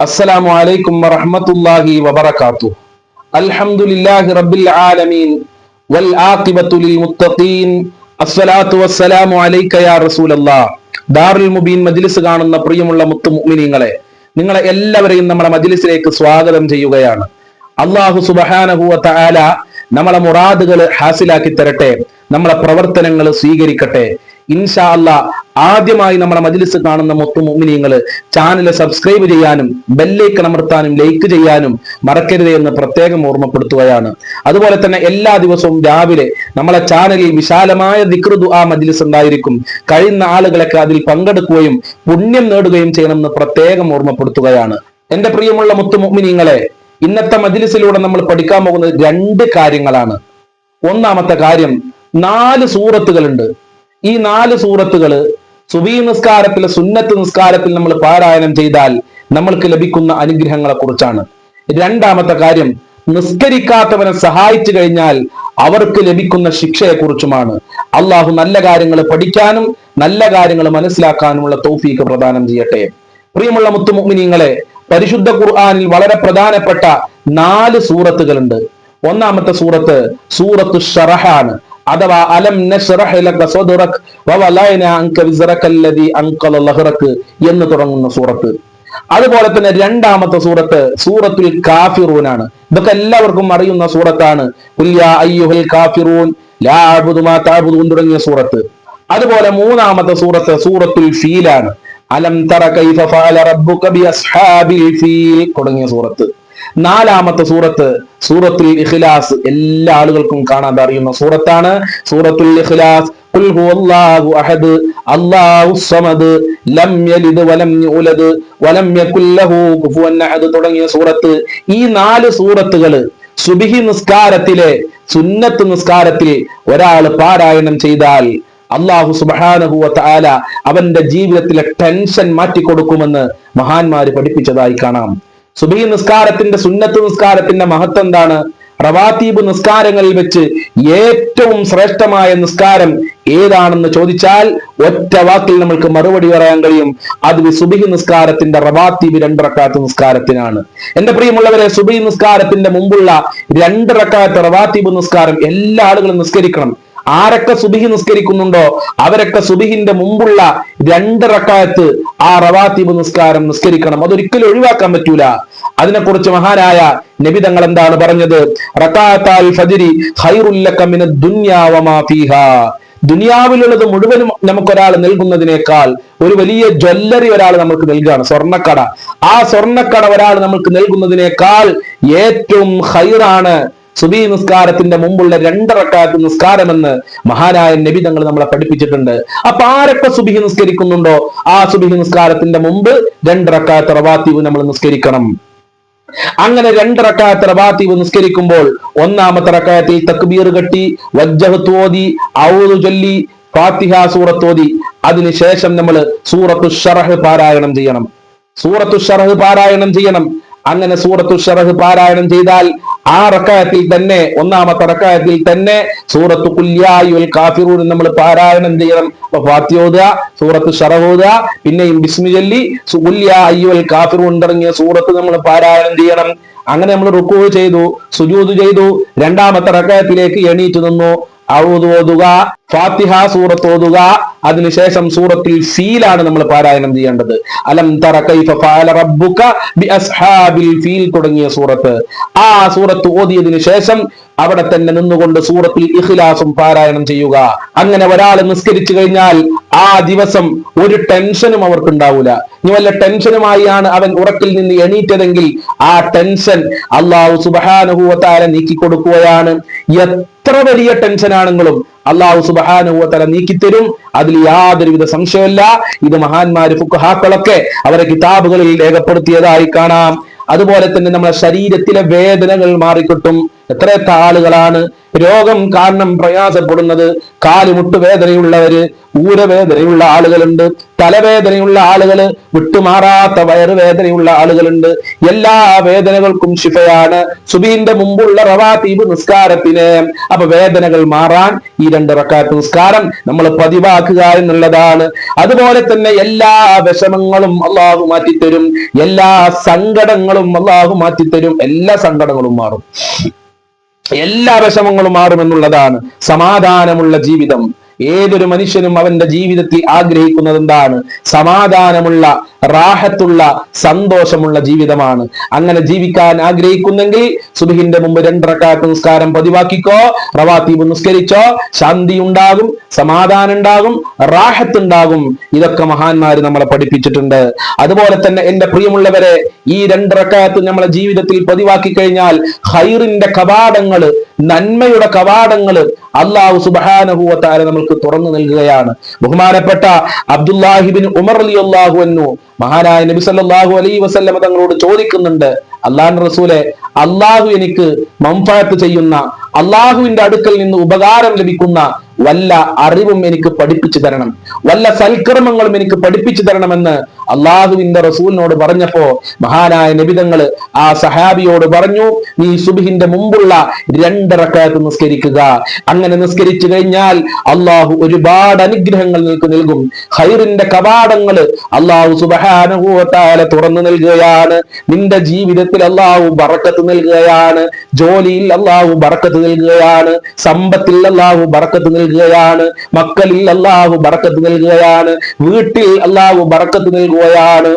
അസ്സലാമു അലൈക്കും വറഹ്മത്തുള്ളാഹി വബറകാത്തു അൽഹംദുലില്ലാഹി റബ്ബിൽ ആലമീൻ. വൽ ആഖിബത്തു ലിൽ മുത്തഖീൻ. അസ്സലാത്തു വസ്സലാമു അലൈക യാ റസൂലല്ലാഹ് ദാറുൽ മുബീൻ മജ്ലിസ് കാണുന്ന പ്രിയമുള്ള മുത്തു നിങ്ങളെ എല്ലാവരെയും നമ്മുടെ മജിലിസിലേക്ക് സ്വാഗതം ചെയ്യുകയാണ്. അള്ളാഹു സുബഹാനഹു നമ്മളെ മുറാദുകൾ ഹാസിലാക്കി തരട്ടെ നമ്മളെ പ്രവർത്തനങ്ങൾ സ്വീകരിക്കട്ടെ. ഇൻഷാ അല്ലാ ആദ്യമായി നമ്മുടെ മജിലിസ് കാണുന്ന മൊത്തം മുഅ്മിനീങ്ങൾ ചാനൽ സബ്സ്ക്രൈബ് ചെയ്യാനും ബെല്ലേക്ക് അമർത്താനും ലൈക്ക് ചെയ്യാനും മറക്കരുത് എന്ന് പ്രത്യേകം ഓർമ്മപ്പെടുത്തുകയാണ്. അതുപോലെ തന്നെ എല്ലാ ദിവസവും രാവിലെ നമ്മളെ ചാനലിൽ വിശാലമായ ദിക്രുതു ആ മജിലിസ് ഉണ്ടായിരിക്കും. കഴിയുന്ന ആളുകളൊക്കെ അതിൽ പങ്കെടുക്കുകയും പുണ്യം നേടുകയും ചെയ്യണമെന്ന് പ്രത്യേകം ഓർമ്മപ്പെടുത്തുകയാണ്. എന്റെ പ്രിയമുള്ള മുത്തു മുഅ്മിനീങ്ങളെ ഇന്നത്തെ മജിലിസിലൂടെ നമ്മൾ പഠിക്കാൻ പോകുന്നത് രണ്ട് കാര്യങ്ങളാണ്. ഒന്നാമത്തെ കാര്യം നാല് സൂറത്തുകളുണ്ട്. ഈ നാല് സൂറത്തുകൾ സുബീ നിസ്കാരത്തിൽ സുന്നത്ത് നിസ്കാരത്തിൽ നമ്മൾ പാരായണം ചെയ്താൽ നമ്മൾക്ക് ലഭിക്കുന്ന അനുഗ്രഹങ്ങളെ കുറിച്ചാണ്. രണ്ടാമത്തെ കാര്യം നിസ്കരിക്കാത്തവനെ സഹായിച്ചു കഴിഞ്ഞാൽ അവർക്ക് ലഭിക്കുന്ന ശിക്ഷയെ കുറിച്ചുമാണ്. അള്ളാഹു നല്ല കാര്യങ്ങൾ പഠിക്കാനും നല്ല കാര്യങ്ങൾ മനസ്സിലാക്കാനുമുള്ള തൗഫീക്ക് പ്രദാനം ചെയ്യട്ടെ. പ്രിയമുള്ള മുത്തുമുഗ്നിങ്ങളെ പരിശുദ്ധ ഖുർആാനിൽ വളരെ പ്രധാനപ്പെട്ട നാല് സൂറത്തുകളുണ്ട്. ഒന്നാമത്തെ സൂറത്ത് സൂറത്ത് ഷറഹാണ്. അഥവാ അലം എന്ന് തുടങ്ങുന്ന സൂറത്ത്. അതുപോലെ തന്നെ രണ്ടാമത്തെ സൂറത്ത് സൂറത്തുൽ കാഫിറൂനാണ്. ഇതൊക്കെ എല്ലാവർക്കും അറിയുന്ന സൂറത്താണ്. കാഫിറൂൻ തുടങ്ങിയ സൂറത്ത്. അതുപോലെ മൂന്നാമത്തെ സൂറത്ത് സൂറത്തുൽ ഫീലാണ്. അലം തറ കൈഫ ഫഅല റബ്ബുക ബി അസ്ഹാബിൽ ഫീൽ തുടങ്ങിയ സൂറത്ത്. നാലാമത്തെ സൂറത്ത് സൂറത്തുൽ ഇഖ്ലാസ്. എല്ലാ ആളുകൾക്കും കാണാൻ അറിയുന്ന സൂറത്താണ്. സൂറത്തുൽ ഇഖ്ലാസ് ഖുൽ ഹുവല്ലാഹു അഹദ് അല്ലാഹു സമദ് ലം യലിദ് വലം യൂലദ് വലം യകുൽ ലഹു കുഫുവൻ അഹദ് തുടങ്ങിയ സൂറത്ത്. ഈ നാല് സൂറത്തുകൾ സുബിഹി നിസ്കാരത്തിലെ സുന്നത്ത് നിസ്കാരത്തിൽ ഒരാൾ പാരായണം ചെയ്താൽ അള്ളാഹു സുബാനഹു തആല അവന്റെ ജീവിതത്തിലെ ടെൻഷൻ മാറ്റിക്കൊടുക്കുമെന്ന് മഹാന്മാര് പഠിപ്പിച്ചതായി കാണാം. സുബഹി നിസ്കാരത്തിന്റെ സുന്നത്ത് നിസ്കാരത്തിന്റെ മഹത്വം എന്താണ്? റവാത്തീബ് നിസ്കാരങ്ങളിൽ വെച്ച് ഏറ്റവും ശ്രേഷ്ഠമായ നിസ്കാരം ഏതാണെന്ന് ചോദിച്ചാൽ ഒറ്റ വാക്കിൽ നമ്മൾക്ക് മറുപടി പറയാൻ കഴിയും. അത് സുബഹി നിസ്കാരത്തിന്റെ റവാത്തീബ് രണ്ട് റക്കാത്ത് നിസ്കാരത്തിനാണ്. എന്റെ പ്രിയമുള്ളവരെ സുബഹി നിസ്കാരത്തിന്റെ മുമ്പുള്ള രണ്ട് റക്കാത്ത് റവാത്തീബ് നിസ്കാരം എല്ലാ ആളുകളും നിസ്കരിക്കണം. ആരൊക്കെ സുബിഹി നിസ്കരിക്കുന്നുണ്ടോ അവരൊക്കെ സുബിഹിന്റെ മുമ്പുള്ള രണ്ട് റക്കായത്ത് ആ റവാത്തിബ് നിസ്കാരം നിസ്കരിക്കണം. അതൊരിക്കലും ഒഴിവാക്കാൻ പറ്റൂല. അതിനെക്കുറിച്ച് മഹാനായ നബി തങ്ങൾ എന്താണ് പറഞ്ഞത്? ദുനിയാവിലുള്ളത് മുഴുവനും നമുക്കൊരാൾ നൽകുന്നതിനേക്കാൾ ഒരു വലിയ ജ്വല്ലറി ഒരാൾ നമുക്ക് നൽകുകയാണ് സ്വർണക്കട. ആ സ്വർണക്കട ഒരാൾ നമുക്ക് നൽകുന്നതിനേക്കാൾ ഏറ്റവും ഹൈറാണ് സുബി നിസ്കാരത്തിന്റെ മുമ്പുള്ള നിസ്കാരം നിസ്കാരമെന്ന് മഹാനായ നബി തങ്ങൾ നമ്മളെ പഠിപ്പിച്ചിട്ടുണ്ട്. അപ്പൊ ആരൊക്കെ സുബിഹി നിസ്കരിക്കുന്നുണ്ടോ? ആ സുബിഹി നിസ്കാരത്തിന്റെ മുമ്പ് രണ്ടറക്കാത്ത് റവാത്തീവ് നമ്മൾ നിസ്കരിക്കണം. അങ്ങനെ രണ്ട് തറവാത്തീവ് റവാത്തീവ് നിസ്കരിക്കുമ്പോൾ ഒന്നാമത്തെ റക്കായത്തിൽ തക്ബീർ കെട്ടി വജ്ജഹത്തോതി ഔതു ചൊല്ലി ഫാത്തിഹ സൂറത്തോതി അതിനുശേഷം നമ്മൾ സൂറത്തു ഷറഹ് പാരായണം ചെയ്യണം. സൂറത്തു ഷറഹ് പാരായണം ചെയ്യണം. അങ്ങനെ സൂറത്തു ഷറഹ് പാരായണം ചെയ്താൽ ആ റക്കായത്തിൽ തന്നെ ഒന്നാമത്തെ റക്കായത്തിൽ തന്നെ സൂറത്ത് കുല്യായുൽ കാഫിറൂൻ നമ്മൾ പാരായണം ചെയ്യണം? അപ്പൊ ഫാത്തിയോദ സൂറത്ത് ഷറഹോദ പിന്നെയും ബിസ്മി ചൊല്ലി കുല്യാ അയ്യുൽ കാഫിറൂൻ തുടങ്ങിയ സൂറത്ത് നമ്മൾ പാരായണം ചെയ്യണം? അങ്ങനെ നമ്മൾ റുക്കൂ ചെയ്തു സുജൂത് ചെയ്തു രണ്ടാമത്തെ റക്കായത്തിലേക്ക് എണീറ്റ് നിന്നു. ഓതുക ഫാത്തിഹ സൂറത്ത് ഓതുക. അതിനുശേഷം സൂറത്തിൽ ഫീലാണ് നമ്മൾ പാരായണം ചെയ്യേണ്ടത്. അലം തറ ഫഅല റബ്ബുക ബി അസ്ഹാബിൽ ഫീൽ തുടങ്ങിയ സൂറത്ത്. ആ സൂറത്ത് ഓതിയതിനു ശേഷം അവിടെ തന്നെ നിന്നുകൊണ്ട് സൂറത്തിൽ ഇഖ്ലാസും പാരായണം ചെയ്യുക. അങ്ങനെ ഒരാൾ നിസ്കരിച്ചു കഴിഞ്ഞാൽ ആ ദിവസം ഒരു ടെൻഷനും അവർക്കുണ്ടാവൂല. ഇനി വല്ല ടെൻഷനുമായാണ് അവൻ ഉറക്കിൽ നിന്ന് എണീറ്റതെങ്കിൽ ആ ടെൻഷൻ അള്ളാഹു സുബാനുഭൂവത്താരെ നീക്കി കൊടുക്കുകയാണ് എത്ര വലിയ ടെൻഷനാണെങ്കിലും അള്ളാഹു സുബാനുഭവത്തല നീക്കിത്തരും. അതിൽ യാതൊരുവിധ സംശയമില്ല ഇത് മഹാന്മാര് ഫുക്കുഹാക്കളൊക്കെ അവരെ കിതാബുകളിൽ രേഖപ്പെടുത്തിയതായി കാണാം. അതുപോലെ തന്നെ നമ്മുടെ ശരീരത്തിലെ വേദനകൾ മാറിക്കിട്ടും. എത്ര ആളുകളാണ് രോഗം കാരണം പ്രയാസപ്പെടുന്നത്? കാലുമുട്ട് വേദനയുള്ളവര് ഊരവേദനയുള്ള ആളുകളുണ്ട്. തലവേദനയുള്ള ആളുകൾ വിട്ടുമാറാത്ത വയറുവേദനയുള്ള ആളുകളുണ്ട്. എല്ലാ വേദനകൾക്കും ശിഫയാണ്. സുബീന്റെ മുമ്പുള്ള റവാതീബ് നിസ്കാരത്തിന്. അപ്പൊ വേദനകൾ മാറാൻ ഈ രണ്ട് റക്കാത്ത് നിസ്കാരം നമ്മൾ പതിവാക്കുക എന്നുള്ളതാണ്. അതുപോലെ തന്നെ എല്ലാ വിഷമങ്ങളും അള്ളാഹു മാറ്റിത്തരും. എല്ലാ സങ്കടങ്ങളും അള്ളാഹു മാറ്റിത്തരും. എല്ലാ സങ്കടങ്ങളും മാറും. എല്ലാ വിഷമങ്ങളും മാറുമെന്നുള്ളതാണ് സമാധാനമുള്ള ജീവിതം. ഏതൊരു മനുഷ്യനും അവന്റെ ജീവിതത്തിൽ ആഗ്രഹിക്കുന്നത് എന്താണ് സമാധാനമുള്ള റാഹത്തുള്ള സന്തോഷമുള്ള ജീവിതമാണ്. അങ്ങനെ ജീവിക്കാൻ ആഗ്രഹിക്കുന്നെങ്കിൽ സുബിഹിന്റെ മുമ്പ് രണ്ടരക്കാലത്ത് നിസ്കാരം പതിവാക്കിക്കോ റവാത്തീപ് നിസ്കരിച്ചോ ശാന്തി ഉണ്ടാകും സമാധാനം ഉണ്ടാകും റാഹത്ത് ഉണ്ടാകും. ഇതൊക്കെ മഹാന്മാര് നമ്മളെ പഠിപ്പിച്ചിട്ടുണ്ട്. അതുപോലെ തന്നെ എന്റെ പ്രിയമുള്ളവരെ ഈ രണ്ടരക്കാലത്ത് നമ്മളെ ജീവിതത്തിൽ പതിവാക്കി കഴിഞ്ഞാൽ ഹൈറിന്റെ കവാടങ്ങൾ നന്മയുടെ കവാടങ്ങൾ അള്ളാഹു സുബാനഹുവത്താര നമ്മൾക്ക് തുറന്നു നൽകുകയാണ്. ബഹുമാനപ്പെട്ട അബ്ദുല്ലാഹിബിൻ ഉമർ അലി അള്ളാഹു എന്നു മഹാനായ നബി സല്ലാഹു അലൈ വസല്ലമ തങ്ങളോട് ചോദിക്കുന്നുണ്ട് അള്ളാഹു റസൂലെ അള്ളാഹു എനിക്ക് മംഫാത്ത് ചെയ്യുന്ന അള്ളാഹുവിന്റെ അടുക്കൽ നിന്ന് ഉപകാരം ലഭിക്കുന്ന വല്ല അറിവും എനിക്ക് പഠിപ്പിച്ചു തരണം വല്ല സൽക്കർമ്മങ്ങളും എനിക്ക് പഠിപ്പിച്ചു തരണമെന്ന് അള്ളാഹുവിന്റെ റസൂലിനോട് പറഞ്ഞപ്പോ മഹാനായ നബിതങ്ങൾ ആ സഹാബിയോട് പറഞ്ഞു നീ സുബിഹിന്റെ മുമ്പുള്ള രണ്ടറക്കാത്ത് നിസ്കരിക്കുക. അങ്ങനെ നിസ്കരിച്ചു കഴിഞ്ഞാൽ അള്ളാഹു ഒരുപാട് അനുഗ്രഹങ്ങൾ നിനക്ക് നൽകും. ഹൈറിന്റെ കവാടങ്ങൾ അള്ളാഹു സുബഹാനുഭവത്താല തുറന്നു നൽകുകയാണ്. നിന്റെ ജീവിതത്തിൽ അള്ളാഹു ബറക്കത്ത് നൽകുകയാണ്. ജോലിയിൽ അള്ളാഹു ബറക്കത്ത് നൽകുകയാണ്. സമ്പത്തിൽ അള്ളാഹു ബറക്കത്ത് നൽകുകയാണ്. മക്കളിൽ അള്ളാഹു ബറക്കത്ത് നൽകുകയാണ്. വീട്ടിൽ അള്ളാഹു ബറക്കത്ത് നൽകുകയാണ്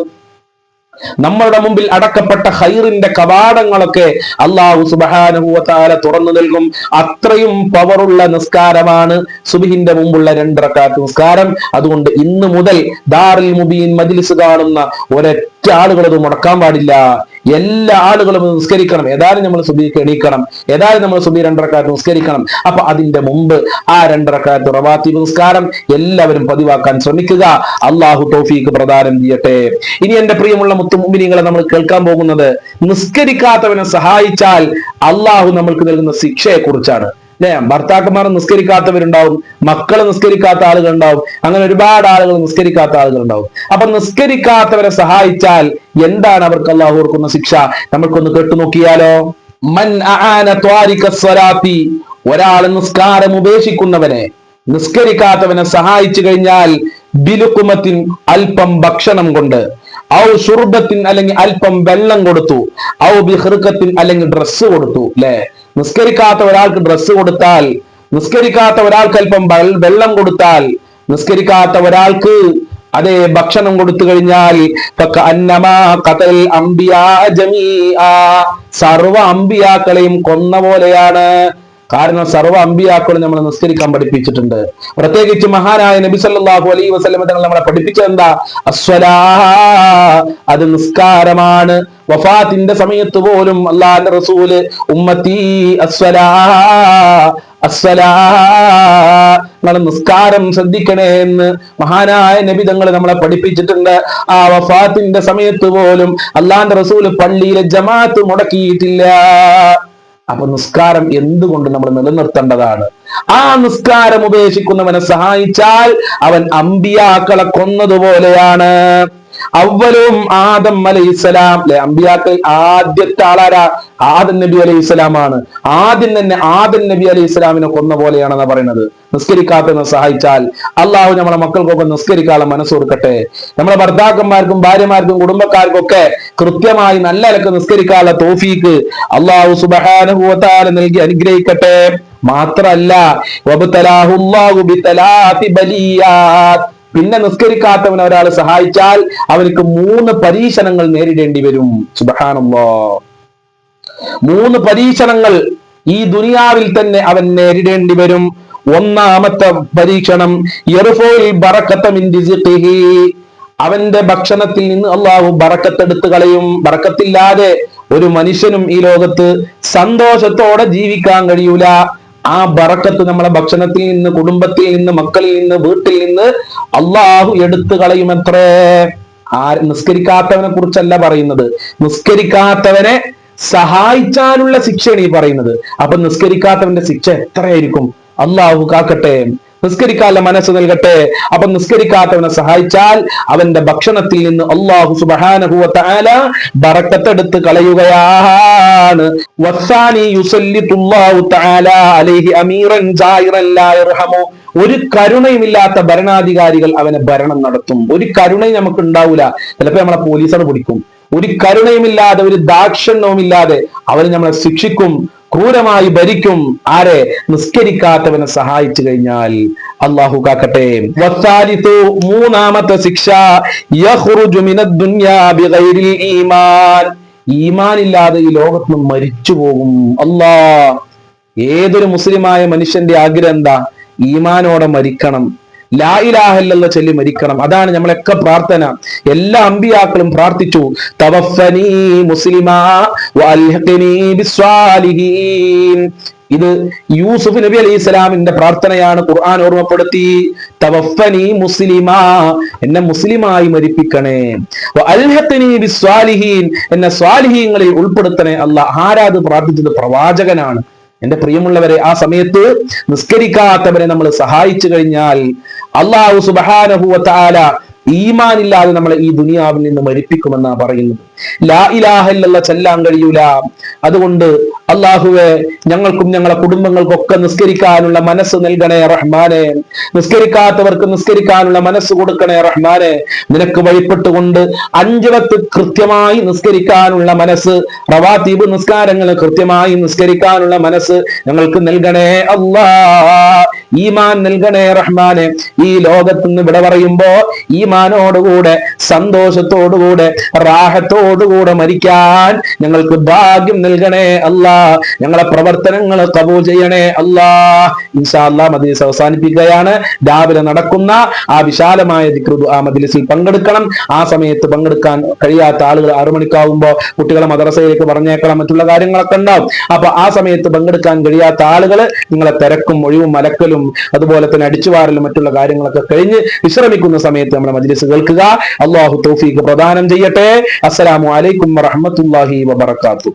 നമ്മളുടെ മുമ്പിൽ അടക്കപ്പെട്ട ഹൈറിന്റെ കവാടങ്ങളൊക്കെ അള്ളാഹു സുബാനുഭൂവത്താല തുറന്നു നൽകും. അത്രയും പവറുള്ള നിസ്കാരമാണ് സുബിഹിന്റെ മുമ്പുള്ള രണ്ടരക്കാത്ത് നിസ്കാരം. അതുകൊണ്ട് ഇന്ന് മുതൽ ദാറിൽ മുബീൻ മജിലിസ് കാണുന്ന ഒരൊറ്റ ആളുകൾ അത് മുടക്കാൻ പാടില്ല. എല്ലാ ആളുകളും നിസ്കരിക്കണം. ഏതായാലും നമ്മൾ സുബിക്ക് എണീക്കണം. ഏതായാലും നമ്മൾ സുബി രണ്ടരക്കാലത്ത് നിസ്കരിക്കണം. അപ്പൊ അതിന്റെ മുമ്പ് ആ രണ്ടരക്കാലത്ത് റവാത്തി നിസ്കാരം എല്ലാവരും പതിവാക്കാൻ ശ്രമിക്കുക. അള്ളാഹു തോഫീക്ക് പ്രദാനം ചെയ്യട്ടെ. ഇനി എന്റെ പ്രിയമുള്ള മുത്തുമുമ്പിനികളെ നമ്മൾ കേൾക്കാൻ പോകുന്നത് നിസ്കരിക്കാത്തവനെ സഹായിച്ചാൽ അള്ളാഹു നമ്മൾക്ക് നൽകുന്ന ശിക്ഷയെ കുറിച്ചാണ് അല്ലെ ഭർത്താക്കന്മാർ നിസ്കരിക്കാത്തവരുണ്ടാവും. മക്കൾ നിസ്കരിക്കാത്ത ആളുകൾ ഉണ്ടാവും അങ്ങനെ ഒരുപാട് ആളുകൾ നിസ്കരിക്കാത്ത ആളുകൾ ഉണ്ടാവും അപ്പൊ നിസ്കരിക്കാത്തവരെ സഹായിച്ചാൽ എന്താണ് അവർക്ക് അള്ളാഹു കൊടുക്കുന്ന ശിക്ഷ? നമ്മൾക്കൊന്ന് കേട്ടു നോക്കിയാലോ? മൻ ഒരാൾ നിസ്കാരം ഉപേക്ഷിക്കുന്നവനെ നിസ്കരിക്കാത്തവനെ സഹായിച്ചു കഴിഞ്ഞാൽ ബിലുക്കുമത്തിൻ അല്പം ഭക്ഷണം കൊണ്ട് ഔ ഷുർബത്തിൻ അല്ലെങ്കിൽ അല്പം വെള്ളം കൊടുത്തു. ഔ ബിഹൃക്കത്തിൻ അല്ലെങ്കിൽ ഡ്രസ്സ് കൊടുത്തു അല്ലെ നിസ്കരിക്കാത്ത ഒരാൾക്ക് ഡ്രസ്സ് കൊടുത്താൽ നിസ്കരിക്കാത്ത ഒരാൾക്ക് അല്പം വെള്ളം കൊടുത്താൽ നിസ്കരിക്കാത്ത ഒരാൾക്ക് അതെ ഭക്ഷണം കൊടുത്തു കഴിഞ്ഞാൽ സർവ അമ്പിയാക്കളെയും കൊന്ന പോലെയാണ്. കാരണം സർവ അമ്പിയാക്കളും നമ്മളെ നിസ്കരിക്കാൻ പഠിപ്പിച്ചിട്ടുണ്ട്. പ്രത്യേകിച്ച് മഹാനായ നബി സല്ലല്ലാഹു അലൈഹി വസല്ലം തങ്ങൾ നമ്മളെ പഠിപ്പിച്ചത് എന്താ? അസ്വലാ. അത് നിസ്കാരമാണ്. വഫാത്തിന്റെ സമയത്ത് പോലും അള്ളാഹിന്റെ റസൂൽ ഉമ്മത്തി അസ്വലാ അസ്വലാ. നിങ്ങൾ നിസ്കാരം ശ്രദ്ധിക്കണേ എന്ന് മഹാനായ നബി തങ്ങൾ നമ്മളെ പഠിപ്പിച്ചിട്ടുണ്ട്. ആ വഫാത്തിന്റെ സമയത്ത് പോലും അള്ളാന്റെ റസൂൽ പള്ളിയിലെ ജമാഅത്ത് മുടക്കിയിട്ടില്ല. അപ്പൊ നിസ്കാരം എന്തുകൊണ്ട് നമ്മൾ നിലനിർത്തേണ്ടതാണ്? ആ നിസ്കാരം ഉപേക്ഷിക്കുന്നവനെ സഹായിച്ചാൽ അവൻ അമ്പിയാക്കളെ കൊന്നതുപോലെയാണ്. അവലും ആദം അലൈഹി സ്വലാം. അല്ലെ അമ്പിയാക്കൾ ആദ്യത്തെ ആളാരാ? ആദം നബി അലൈഹി സ്വലാമാണ്. ആദ്യം തന്നെ ആദം നബി അലൈഹി സ്വലാമിനെ കൊന്ന പോലെയാണെന്ന് പറയുന്നത്. നിസ്കരിക്കാത്തവനെ സഹായിച്ചാൽ അള്ളാഹു നമ്മളെ മക്കൾക്കൊക്കെ നിസ്കരിക്കാനുള്ള മനസ്സ് കൊടുക്കട്ടെ. നമ്മളെ ഭർത്താക്കന്മാർക്കും ഭാര്യമാർക്കും കുടുംബക്കാർക്കൊക്കെ കൃത്യമായി നല്ല നിലയ്ക്ക് നിസ്കരിക്കാനുള്ള തോഫീക്ക് അള്ളാഹു സുബഹാനുഭവത്താല നൽകി അനുഗ്രഹിക്കട്ടെ. മാത്രല്ല പിന്നെ നിസ്കരിക്കാത്തവൻ ഒരാൾ സഹായിച്ചാൽ അവർക്ക് മൂന്ന് പരീക്ഷണങ്ങൾ നേരിടേണ്ടി വരും. സുബഹാനല്ലോ. മൂന്ന് പരീക്ഷണങ്ങൾ ഈ ദുനിയാവിൽ തന്നെ അവൻ നേരിടേണ്ടി വരും. ഒന്നാമത്തെ പരീക്ഷണം. അവന്റെ ഭക്ഷണത്തിൽ നിന്ന് അള്ളാഹു ബറക്കത്തെടുത്ത് കളയും. ബറക്കത്തില്ലാതെ ഒരു മനുഷ്യനും ഈ ലോകത്ത് സന്തോഷത്തോടെ ജീവിക്കാൻ കഴിയൂല. ആ ബറക്കത്ത് നമ്മളെ ഭക്ഷണത്തിൽ നിന്ന് കുടുംബത്തിൽ നിന്ന് മക്കളിൽ നിന്ന് വീട്ടിൽ നിന്ന് അള്ളാഹു എടുത്തു കളയുമത്രേ. ആ നിസ്കരിക്കാത്തവനെ കുറിച്ചല്ല പറയുന്നത്. നിസ്കരിക്കാത്തവനെ സഹായിച്ചാലുള്ള ശിക്ഷയാണ് ഈ പറയുന്നത്. അപ്പൊ നിസ്കരിക്കാത്തവന്റെ ശിക്ഷ എത്രയായിരിക്കും? അള്ളാഹു കാക്കട്ടെ. നിസ്കരിക്കാനുള്ള മനസ്സ് നൽകട്ടെ. അപ്പൊ നിസ്കരിക്കാത്തവനെ സഹായിച്ചാൽ അവന്റെ ഭക്ഷണത്തിൽ നിന്ന് അള്ളാഹു സുബാനഹുല ബറക്കത്തെടുത്ത് കളയുകയാണ്. ഒരു കരുണയുമില്ലാത്ത ഭരണാധികാരികൾ അവനെ ഭരണം നടത്തും. ഒരു കരുണയും നമുക്ക് ഉണ്ടാവൂല ചിലപ്പോ നമ്മളെ പോലീസർ പിടിക്കും. ഒരു കരുണയുമില്ലാതെ ഒരു ദാക്ഷിണ്യവുമില്ലാതെ അവർ നമ്മളെ ശിക്ഷിക്കും. ക്രൂരമായി ഭരിക്കും ആരെ? നിസ്കരിക്കാത്തവനെ സഹായിച്ചു കഴിഞ്ഞാൽ അള്ളാഹു കാക്കട്ടെ. മൂന്നാമത്തെ ശിക്ഷ. ഈമാൻ ഈമാൻ. ഇല്ലാതെ ഈ ലോകത്ത് നിന്ന് മരിച്ചു പോകും. അല്ലാ ഏതൊരു മുസ്ലിമായ മനുഷ്യന്റെ ആഗ്രഹം എന്താ? ഈമാനോടെ മരിക്കണം. ലാ ചൊല്ലി മരിക്കണം. അതാണ് നമ്മളൊക്കെ പ്രാർത്ഥന. എല്ലാ അമ്പിയാക്കളും പ്രാർത്ഥിച്ചു. മുസ്ലിമാ ഇത് യൂസുഫ് നബി അലൈഹി സ്വലാമിന്റെ പ്രാർത്ഥനയാണ് ഖുർആൻ ഓർമ്മപ്പെടുത്തി. തവഫനി മുസ്ലിമാ. എന്നെ മുസ്ലിമായി മരിപ്പിക്കണേ. എന്നെ സ്വാലിഹീങ്ങളിൽ ഉൾപ്പെടുത്തണേ. അല്ല ആരാത് പ്രാർത്ഥിച്ചത്? പ്രവാചകനാണ്. എന്റെ പ്രിയമുള്ളവരെ ആ സമയത്ത് നിസ്കരിക്കാത്തവരെ നമ്മൾ സഹായിച്ചു കഴിഞ്ഞാൽ അള്ളാഹു സുബാനഹുവ താല ഈമാൻ ഇല്ലാതെ നമ്മളെ ഈ ദുനിയാവിൽ നിന്ന് മരിപ്പിക്കുമെന്നാ പറയുന്നത്. ലാ ഇലാഹല്ല ചെല്ലാൻ കഴിയൂല. അതുകൊണ്ട് അള്ളാഹുവെ ഞങ്ങൾക്കും ഞങ്ങളെ കുടുംബങ്ങൾക്കൊക്കെ നിസ്കരിക്കാനുള്ള മനസ്സ് നൽകണേ റഹ്മാനെ. നിസ്കരിക്കാത്തവർക്ക് നിസ്കരിക്കാനുള്ള മനസ്സ് കൊടുക്കണേ റഹ്മാനെ. നിനക്ക് വഴിപ്പെട്ടുകൊണ്ട് അഞ്ചിടത്ത് കൃത്യമായി നിസ്കരിക്കാനുള്ള മനസ്സ് റവാത്തീബ് നിസ്കാരങ്ങൾ കൃത്യമായി നിസ്കരിക്കാനുള്ള മനസ്സ് ഞങ്ങൾക്ക് നൽകണേ അള്ളാ. ഈമാൻ നൽകണേ റഹ്മാനെ. ഈ ലോകത്ത് നിന്ന് വിട പറയുമ്പോ ഈമാനോടുകൂടെ സന്തോഷത്തോടുകൂടെ റാഹത്തോടുകൂടെ മരിക്കാൻ ഞങ്ങൾക്ക് ഭാഗ്യം നൽകണേ അല്ലാ ഞങ്ങളെ പ്രവർത്തനങ്ങൾ കബൂൽ ചെയ്യണേ. അല്ലാ ഇൻഷാ മദ്രസ് അവസാനിപ്പിക്കുകയാണ്. രാവിലെ നടക്കുന്ന ആ വിശാലമായ ആ മദീസിൽ പങ്കെടുക്കണം. ആ സമയത്ത് പങ്കെടുക്കാൻ കഴിയാത്ത ആളുകൾ ആറു മണിക്കാവുമ്പോ കുട്ടികളെ മദ്രസയിലേക്ക് പറഞ്ഞേക്കണം മറ്റുള്ള കാര്യങ്ങളൊക്കെ ഉണ്ടാവും. അപ്പൊ ആ സമയത്ത് പങ്കെടുക്കാൻ കഴിയാത്ത ആളുകൾ നിങ്ങളെ തിരക്കും ഒഴിവും മലക്കലും അതുപോലെ തന്നെ അടിച്ചുവാറലും മറ്റുള്ള കാര്യങ്ങളൊക്കെ കഴിഞ്ഞ് വിശ്രമിക്കുന്ന സമയത്ത് നമ്മുടെ മജ്ലിസ് കേൾക്കുക. അള്ളാഹു തൗഫീഖ് പ്രദാനം ചെയ്യട്ടെ. അസ്സലാമു അലൈക്കും വറഹ്മത്തുള്ളാഹി വബറകാതുഹു.